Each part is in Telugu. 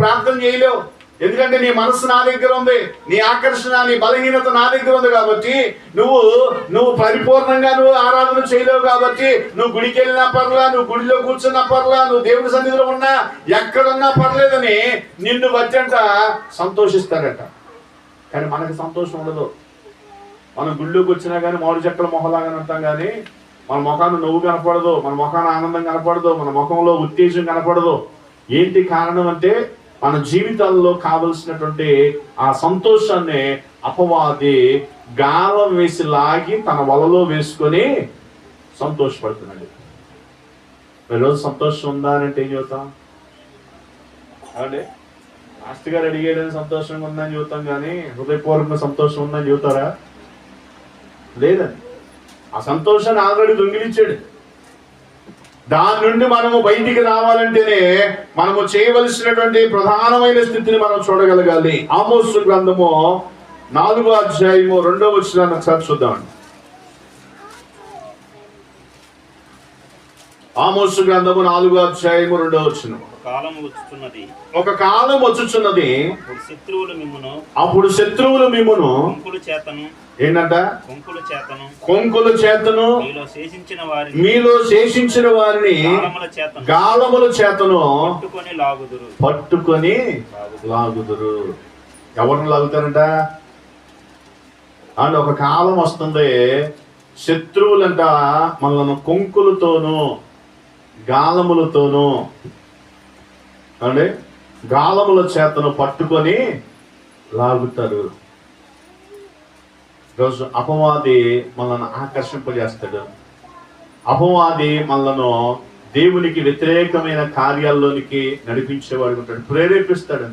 ప్రార్థన చేయలేవు. ఎందుకంటే నీ మనసు నా దగ్గర ఉంది నీ ఆకర్షణ నీ బలహీనత నా దగ్గర ఉంది కాబట్టి నువ్వు నువ్వు పరిపూర్ణంగా నువ్వు ఆరాధన చేయలేవు కాబట్టి నువ్వు గుడికి వెళ్ళినా పర్లా నువ్వు గుడిలో కూర్చున్నా పర్లా నువ్వు దేవుడి సన్నిధిలో ఉన్నా ఎక్కడున్నా పర్లేదని నిన్ను వచ్చంట సంతోషిస్తారట. కానీ మనకి సంతోషం ఉండదు. మనం గుళ్ళోకి వచ్చినా కానీ మామిడి చెక్కల మొహలాగానే ఉంటాం కానీ మన ముఖాన్ని నవ్వు కనపడదు మన ముఖాన్ని ఆనందం కనపడదు మన ముఖంలో ఉత్తేజం కనపడదు. ఏంటి కారణం అంటే మన జీవితాల్లో కావలసినటువంటి ఆ సంతోషాన్ని అపవాది గాలం వేసి లాగి తన వలలో వేసుకొని సంతోషపడుతున్నాడు. ఈరోజు సంతోషం ఉందా అని అంటే ఏం చెబుతాం? అవునండి. మాస్టర్ గారు అడిగేదని సంతోషంగా ఉందని చెబుతాం కానీ హృదయపూర్వకంగా సంతోషం ఉందని చెబుతారా? లేదండి. ఆ సంతోషాన్ని ఆల్రెడీ దొంగిలించాడు దాని నుండి మనము బయటికి రావాలంటేనే మనము చేయవలసినటువంటి ప్రధానమైన స్థితిని మనం చూడగలగాలి. ఆమోసు గ్రంథము నాలుగో అధ్యాయము రెండో వచ్చిన ఒకసారి చూద్దామండి ఆమోసు గ్రంథము నాలుగో అధ్యాయము రెండో వచ్చినము కాలం వచ్చుతున్నది ఒక కాలం వచ్చుచున్నది. శత్రువులు మిమ్మును అప్పుడు శత్రువులు మిమ్మును కొంకుల చేతను. ఏంటంట? కొంకుల చేతను. కొంకుల చేతను. మీలో శేషించిన వారిని మీలో శేషించిన వారిని గాలముల చేతను. పట్టుకొని లాగుదురు. పట్టుకొని లాగుదురు. ఎవరిని లాగుతారంట? అండ్ ఒక కాలం వస్తుంది. శత్రువులంట మనల్ని కొంకులతోనూ గాలములతోనూ అంటే గాలముల చేతను పట్టుకొని లాగుతారు. రోజు అపవాది మనల్ని ఆకర్షింపజేస్తాడు. అపవాది మనలను దేవునికి వ్యతిరేకమైన కార్యాల్లోనికి నడిపించేవాడు ఉంటాడు. ప్రేరేపిస్తాడు.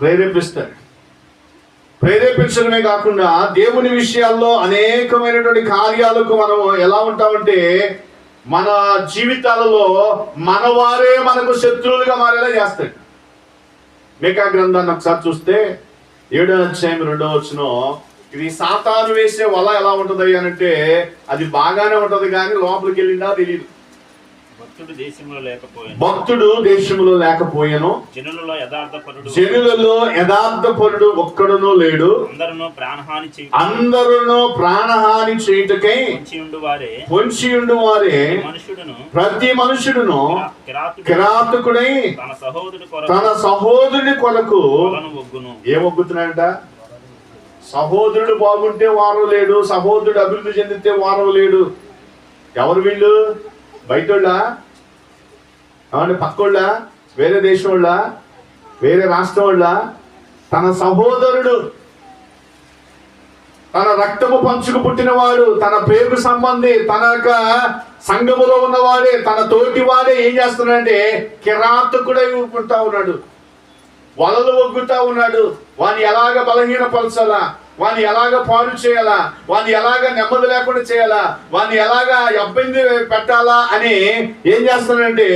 ప్రేరేపిస్తాడు. ప్రేరేపించడమే కాకుండా దేవుని విషయాల్లో అనేకమైనటువంటి కార్యాలకు మనం ఎలా ఉంటామంటే మన జీవితాలలో మన వారే మనకు శత్రువులుగా మారేలా చేస్తాడు. మేకా గ్రంథాన్ని ఒకసారి చూస్తే ఏడో అధ్యాయం రెండో వచ్చిన ఇది సాతాను వేసే వల ఎలా ఉంటుంది అని అంటే అది బాగానే ఉంటుంది కానీ లోపలికి వెళ్ళిందా తెలియదు భక్తుడు దేశంలో లేకపోయాను. భక్తుడు దేశములో లేకపోయాను. జనులలో యథార్థపరుడు జనులలో యథార్థపరుడు ఒక్కడునూ లేడు. అందరూ ప్రాణహాని చేయి అందరూ ప్రాణహాని చేయుటకై ఉంచి ఉండు వారే మనుషుడును ప్రతి మనుషుడును కిరాతకుడై తన తన సహోదరుని కొరకు ఒగ్గును ఏమొగ్గుతున్నాడంట సహోదరుడు బాగుంటే వారం లేడు. సహోదరుడు అభివృద్ధి చెందితే వారం లేడు. ఎవరు వీళ్ళు? బయటోళ్ళా? ఏమంటే పక్కోళ్ళ? వేరే దేశం వాళ్ళ వేరే రాష్ట్రం వాళ్ళ తన సహోదరుడు తన రక్తము పంచుకు పుట్టినవాడు తన పేరు సంబంధి తన యొక్క సంఘములో ఉన్నవాడే తన తోటి వాడే ఏం చేస్తున్నాడంటే కిరాతకుడై ఉంటా ఉన్నాడు. వలలు ఒగ్గుతా ఉన్నాడు. వాని ఎలాగ బలహీనపరచాలా? వాని ఎలాగ పాడు చేయాలా? వాని ఎలాగ నెమ్మది లేకుండా చేయాలా? వాని ఎలాగ ఇబ్బంది పెట్టాలా అని ఏం చేస్తున్నాడంటే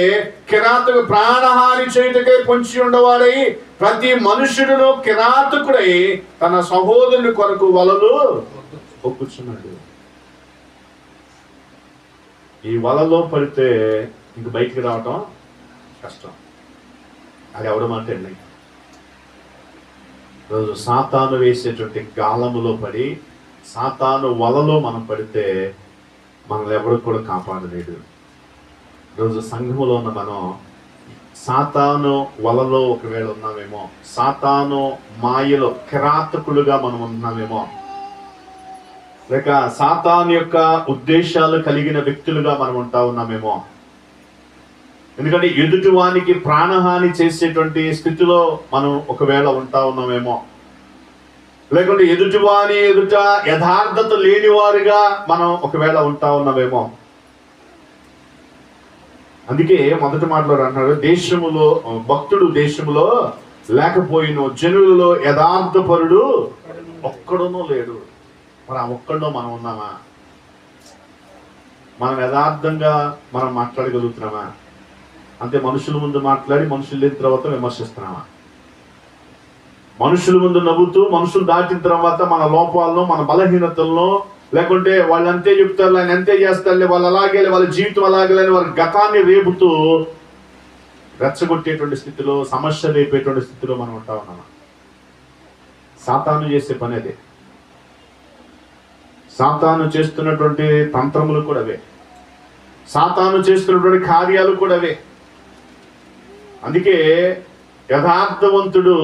కిరాతకు ప్రాణహాని చేయుటకై పొంచి ఉండవాడై ప్రతి మనుషుడును కిరాతకుడై తన సహోదరుని కొరకు వలలు ఒప్పుచున్నాడు. ఈ వలలో పడితే ఇంక బయటికి రావటం కష్టం. అది ఎవడమంటే అండి? రోజు సాతాను వేసేటువంటి గాలములో పడి సాతాను వలలో మనం పడితే మనల్ని ఎవరు కూడా కాపాడలేడు రోజు సంఘములో ఉన్న మనం సాతాను వలలో ఒకవేళ ఉన్నామేమో సాతాను మాయలో కిరాతకులుగా మనం ఉన్నామేమో లేక సాతాను యొక్క ఉద్దేశాలు కలిగిన వ్యక్తులుగా మనం ఉంటా ఉన్నామేమో ఎందుకంటే ఎదుటివానికి ప్రాణహాని చేసేటువంటి స్థితిలో మనం ఒకవేళ ఉంటా ఉన్నామేమో. లేకుంటే ఎదుటివాని ఎదుట యథార్థత లేనివారుగా మనం ఒకవేళ ఉంటా ఉన్నామేమో. అందుకే మొదటి మాటలో అంటున్నాడు దేశములో భక్తుడు దేశములో లేకపోయిన జనులలో యథార్థపరుడు ఒక్కడునూ లేడు. మరి ఆ ఒక్కడో మనం ఉన్నామా? మనం యథార్థంగా మనం మాట్లాడగలుగుతున్నామా? అంతే మనుషుల ముందు మాట్లాడి మనుషులు లేని తర్వాత విమర్శిస్తున్నామా? మనుషుల ముందు నవ్వుతూ మనుషులు దాటిన తర్వాత మన లోపాలను మన బలహీనతలను లేకుంటే వాళ్ళు అంతే చెప్తారు ఆయన అంతే చేస్తారు వాళ్ళు అలాగే వాళ్ళ జీవితం అలాగే వాళ్ళ గతాన్ని రేపుతూ రెచ్చగొట్టేటువంటి స్థితిలో సమస్య రేపేటువంటి స్థితిలో మనం ఉంటా ఉన్నామా? సాతాను చేసే పని అదే. సాతాను చేస్తున్నటువంటి తంత్రములు కూడా అవే. సాతాను చేస్తున్నటువంటి కార్యాలు కూడా అవే. అందుకే యథార్థవంతుడు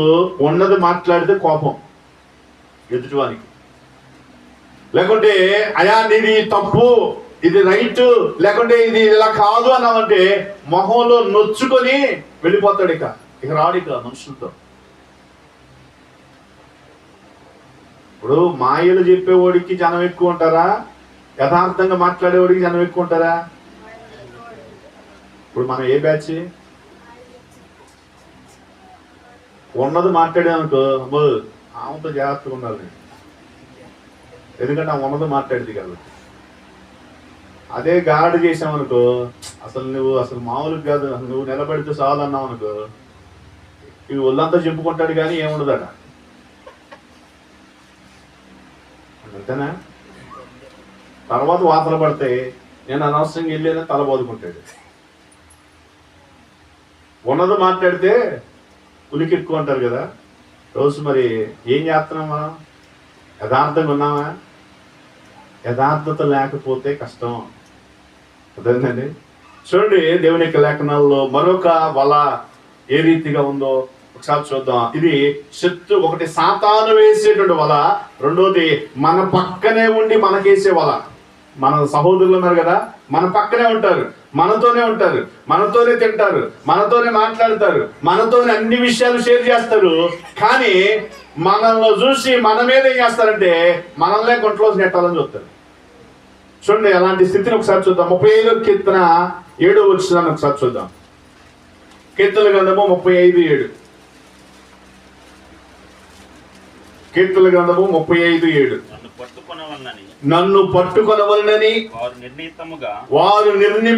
ఉన్నది మాట్లాడితే కోపం ఎదుటివానికి. లేకుంటే అయా నీది తప్పు ఇది రైట్ లేకుంటే ఇది ఇలా కాదు అన్నామంటే మొహంలో నొచ్చుకొని వెళ్ళిపోతాడు ఇక. ఇక రాడు ఇక మనుషులతో. ఇప్పుడు మాయలు చెప్పేవాడికి జనం ఎక్కువ ఉంటారా? యథార్థంగా మాట్లాడేవాడికి జనం ఎక్కువ ఉంటారా? ఇప్పుడు మనం ఏ బ్యాచ్? ఉన్నది మాట్లాడామనుకో అమ్మో ఆమెతో జాగ్రత్తగా ఉండాలి ఎందుకంటే ఆ ఉన్నది మాట్లాడింది కాబట్టి. అదే గాడు చేసామనుకో అసలు నువ్వు అసలు మామూలుగా కాదు నువ్వు నిలబడితే చాలు అన్నావు అనుకో ఇవి ఒళ్ళంతా చెప్పుకుంటాడు కానీ ఏముండదట. అంతేనా? తర్వాత వాతలు పడితే నేను అనవసరంగా వెళ్ళేదని తల బోదుకుంటాడు ఉన్నది మాట్లాడితే ఉనికి ఎక్కువ అంటారు కదా. రోజు మరి ఏం చేస్తున్నాం మనం? యథార్థంగా ఉన్నామా? యథార్థత లేకపోతే కష్టం. అర్థమైందండి? చూడండి దేవుని యొక్క లేఖనాల్లో మరొక వల ఏ రీతిగా ఉందో ఒకసారి చూద్దాం. ఇది శత్రు ఒకటి సాతాను వేసేటువంటి వల. రెండోది మన పక్కనే ఉండి మనకేసే వల. మన సహోదరులు ఉన్నారు కదా మన పక్కనే ఉంటారు. మనతోనే ఉంటారు మనతోనే తింటారు మనతోనే మాట్లాడతారు మనతోనే అన్ని విషయాలు షేర్ చేస్తారు. కానీ మనల్ని చూసి మన మీద ఏం చేస్తారంటే మనల్నే కొంట్లో నెట్టాలని చూస్తారు. చూడండి అలాంటి స్థితిని ఒకసారి చూద్దాం. ముప్పై ఐదో కీర్తన ఏడో వచ్చినాన్ని ఒకసారి చూద్దాం. కీర్తన గ్రంథము ముప్పై ఐదు ఏడు. కీర్తన గ్రంథము ముప్పై ఐదు ఏడు. నన్ను పట్టుకొనవలనని వారు నిర్ణీతముగా వారు నిర్నిమి